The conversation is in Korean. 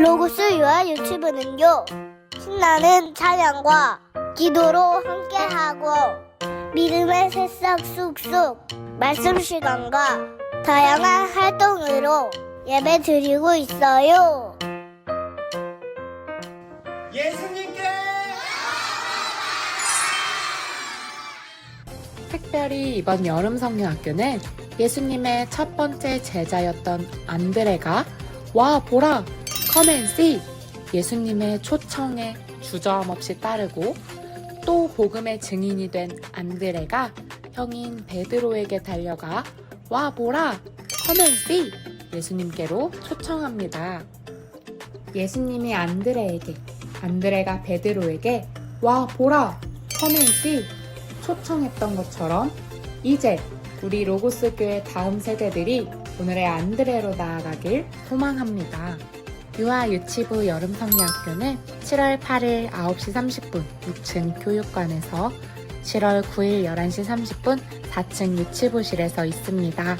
로고스 유아 유튜브는요 신나는 찬양과 기도로 함께하고 믿음의 새싹 쑥쑥 말씀 시간과 다양한 활동으로 예배 드리고 있어요. 예수님께 특별히 이번 여름 성경학교는 예수님의 첫 번째 제자였던 안드레가 와 보라 커맨씨 예수님의 초청에 주저함없이 따르고 또 복음의 증인이 된 안드레가 형인 베드로에게 달려가 와 보라 커맨씨 예수님께로 초청합니다. 예수님이 안드레에게 안드레가 베드로에게 와 보라 커맨씨 초청했던 것처럼 이제 우리 로고스 교회 다음 세대들이 오늘의 안드레로 나아가길 소망합니다. 유아 유치부 여름 성리학교는 7월 8일 9시 30분 6층 교육관에서 7월 9일 11시 30분 4층 유치부실에서 있습니다.